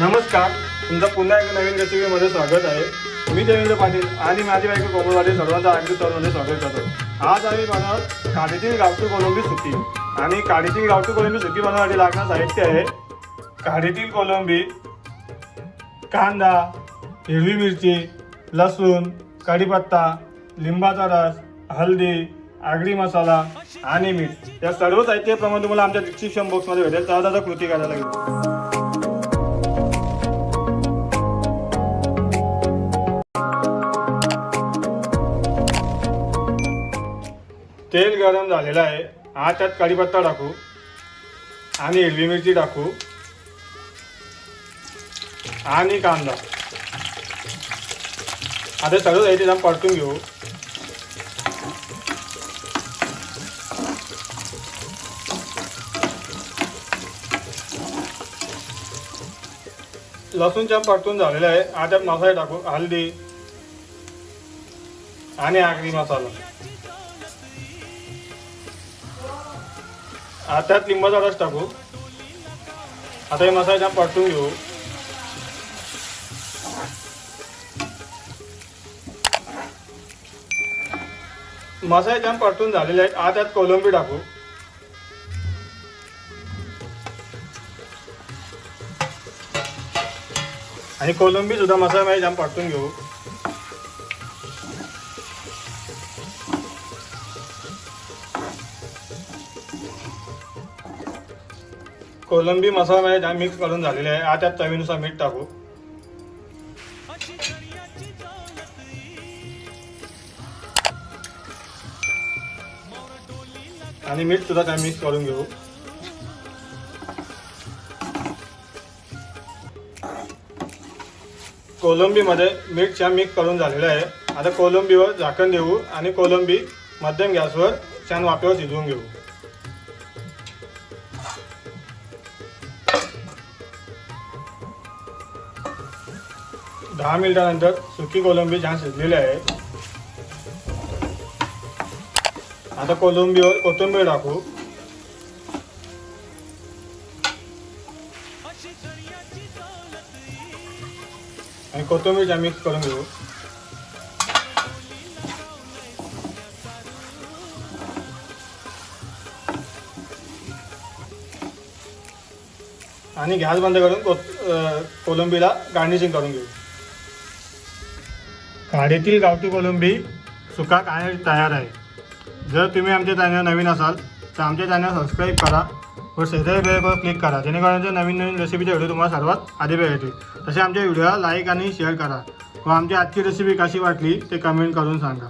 नमस्कार तुमचं पुन्हा एक नवीन रेसिपीमध्ये स्वागत आहे. मी देवेंद्र पाटील आणि माझी बायको कोमलवाडी सर्वांचा अगदी तरुणमध्ये स्वागत करतो. आज आम्ही बनवत काडीतील गावठी कोलंबी सुकी. आणि काडीतील गावठी कोलंबी सुकी बनवण्यासाठी लागणार साहित्य आहे काडीतील कोलंबी कांदा हिरवी मिरची लसूण कढीपत्ता लिंबाचा रस हळदी आगरी मसाला आणि मीठ. या सर्व साहित्याप्रमाणे तुम्हाला आमच्या डिस्क्रिप्शन बॉक्समध्ये भेटेल. तर आता कृती करायला लागेल. तेल गरम झालेलं आहे. हा त्यात कढीपत्ता टाकू. आणि हिरवी मिरची टाकू. आणि कांदा. आता सगळं साहित्य आपण परतून घेऊ. लसूण छान परतून झालेलं आहे. आता मसाले टाकू. हल्दी. आणि आगरी मसाला. आता त्यात लिंबाचा रस टाकू. आता हे मसाले पाठवून घेऊ. मसाले छान परतून झालेले आहेत. आता त्यात कोलंबी टाकू. आणि कोलंबी सुद्धा मसाल्यामध्ये छान परतून घेऊ. कोलंबी मसाल्यामध्ये छान मिक्स करून झालेले आहे आता चवीनुसार मीठ टाकू. आणि मीठ सुद्धा काय मिक्स करून घेऊ. कोलंबीमध्ये मीठ छान मिक्स करून झालेलं आहे आता कोलंबीवर झाकण देऊ आणि कोलंबी मध्यम गॅसवर छान वाफेवर शिजवून घेऊ. दहा मिनिटानंतर सुकी कोलंबी छान शिजलेली आहे. आता कोलंबीवर कोथिंबीर टाकू. आणि कोथिंबीर मिक्स करून घेऊ. आणि गॅस बंद करून कोलंबीला गार्निशिंग करून घेऊ. काडीतील गावठी कोलंबी सुका काय तयार आहे. जर तुम्ही आमच्या चॅनल नवीन असाल तर आमच्या चॅनल सबस्क्राईब करा व शेजारी बेलवर क्लिक करा. जेणेकरून जे नवीन नवीन रेसिपीचे व्हिडिओ तुम्हाला सर्वात आधी भेटतील तसे आमच्या व्हिडिओला लाईक आणि शेअर करा व आमची आजची रेसिपी कशी वाटली ते कमेंट करून सांगा.